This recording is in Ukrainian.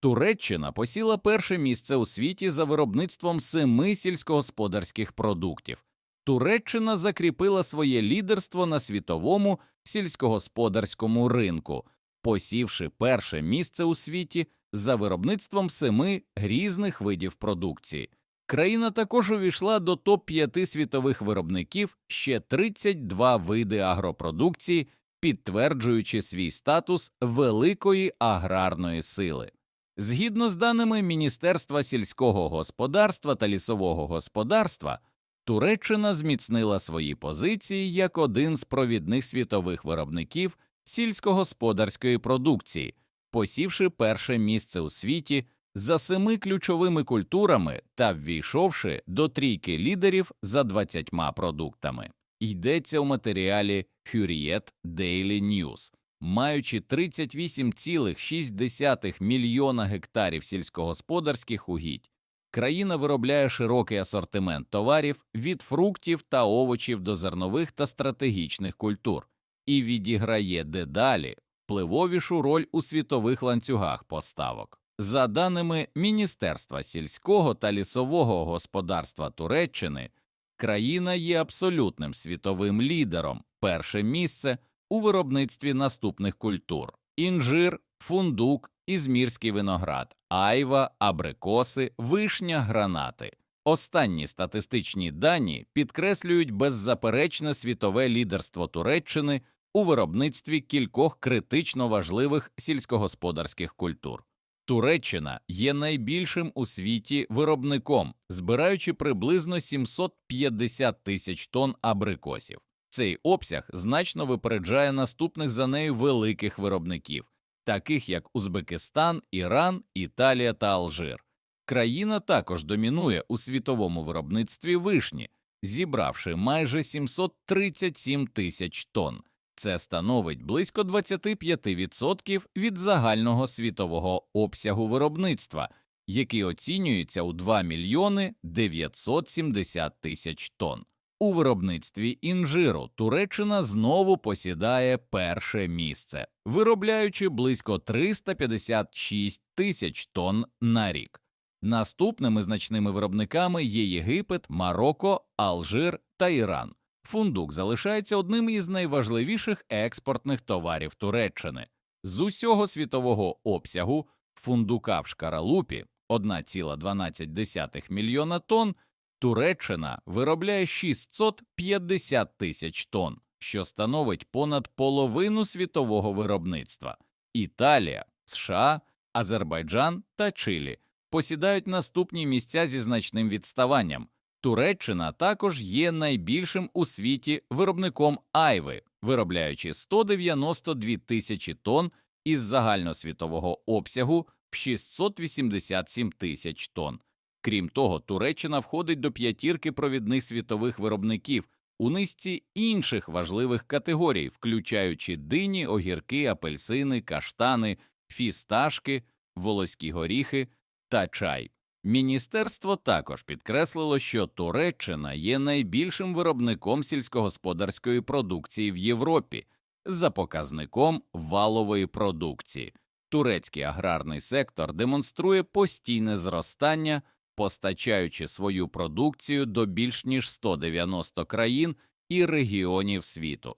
Туреччина посіла перше місце у світі за виробництвом семи сільськогосподарських продуктів. Туреччина закріпила своє лідерство на світовому сільськогосподарському ринку, посівши перше місце у світі за виробництвом семи різних видів продукції. Країна також увійшла до топ-5 світових виробників ще 32 види агропродукції, підтверджуючи свій статус великої аграрної сили. Згідно з даними Міністерства сільського господарства та лісового господарства, Туреччина зміцнила свої позиції як один з провідних світових виробників сільськогосподарської продукції, посівши перше місце у світі за семи ключовими культурами та ввійшовши до трійки лідерів за 20 продуктами. Йдеться у матеріалі Hurriyet Daily News. Маючи 38,6 мільйона гектарів сільськогосподарських угідь, країна виробляє широкий асортимент товарів від фруктів та овочів до зернових та стратегічних культур і відіграє дедалі впливовішу роль у світових ланцюгах поставок. За даними Міністерства сільського та лісового господарства Туреччини, країна є абсолютним світовим лідером, перше місце у виробництві наступних культур: інжир, фундук, ізмірський виноград, айва, абрикоси, вишня, гранати. Останні статистичні дані підкреслюють беззаперечне світове лідерство Туреччини у виробництві кількох критично важливих сільськогосподарських культур. Туреччина є найбільшим у світі виробником, збираючи приблизно 750 тисяч тонн абрикосів. Цей обсяг значно випереджає наступних за нею великих виробників, таких як Узбекистан, Іран, Італія та Алжир. Країна також домінує у світовому виробництві вишні, зібравши майже 737 тисяч тонн. Це становить близько 25% від загального світового обсягу виробництва, який оцінюється у 2 мільйони 970 тисяч тонн. У виробництві інжиру Туреччина знову посідає перше місце, виробляючи близько 356 тисяч тонн на рік. Наступними значними виробниками є Єгипет, Марокко, Алжир та Іран. Фундук залишається одним із найважливіших експортних товарів Туреччини. З усього світового обсягу фундука в шкаралупі 1,12 мільйона тонн, Туреччина виробляє 650 тисяч тонн, що становить понад половину світового виробництва. Італія, США, Азербайджан та Чилі посідають наступні місця зі значним відставанням. Туреччина також є найбільшим у світі виробником айви, виробляючи 192 тисячі тонн із загальносвітового обсягу в 687 тисяч тонн. Крім того, Туреччина входить до п'ятірки провідних світових виробників у низці інших важливих категорій, включаючи дині, огірки, апельсини, каштани, фісташки, волоські горіхи та чай. Міністерство також підкреслило, що Туреччина є найбільшим виробником сільськогосподарської продукції в Європі за показником валової продукції. Турецький аграрний сектор демонструє постійне зростання, постачаючи свою продукцію до більш ніж 190 країн і регіонів світу.